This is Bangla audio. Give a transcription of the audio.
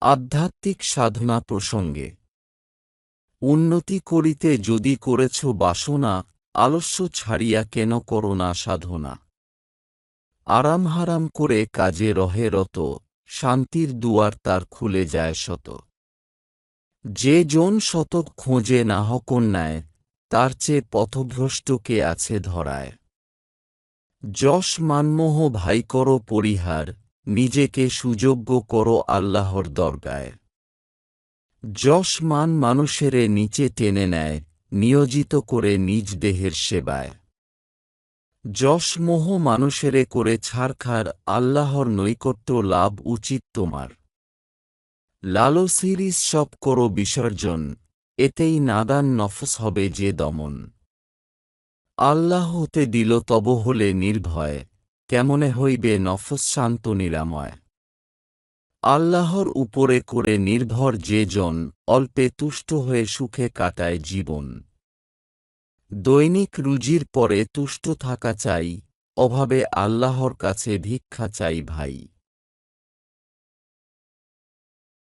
আধ্যাত্মিক সাধনা প্রসঙ্গে। উন্নতি করিতে যদি করেছ বাসনা, আলস্য ছাড়িয়া কেন করো না সাধনা। আরাম হারাম করে কাজে রহে রত, শান্তির দুয়ার তার খুলে যায় শত। যে জন শতক খোঁজে না হকন্যায় তার চেয়ে পথভ্রষ্ট কে আছে ধরায়। যশ মানমোহ ভাই করো পরিহার নিজেকে সুযোগ্য করো আল্লাহর দরগায়। যশ মান মানুষেরে নিচে টেনে নেয়, নিয়োজিত করে নিজ দেহের সেবায়। যশ মোহ মানুষেরে করে ছাড়খার আল্লাহর নৈকট্য লাভ উচিত তোমার। লালো সিরিজ সব করো বিসর্জন, এতেই নাদান নফস হবে যে দমন। আল্লাহ হতে দিল তব হলে নির্ভয় কেমনে হইবে নফস শান্ত নিরাময়? আল্লাহর উপরে করে নির্ভর যে জন অল্পে তুষ্ট হয়ে সুখে কাটায় জীবন। দৈনিক রুজির পরে তুষ্ট থাকা চাই, অভাবে আল্লাহর কাছে ভিক্ষা চাই ভাই।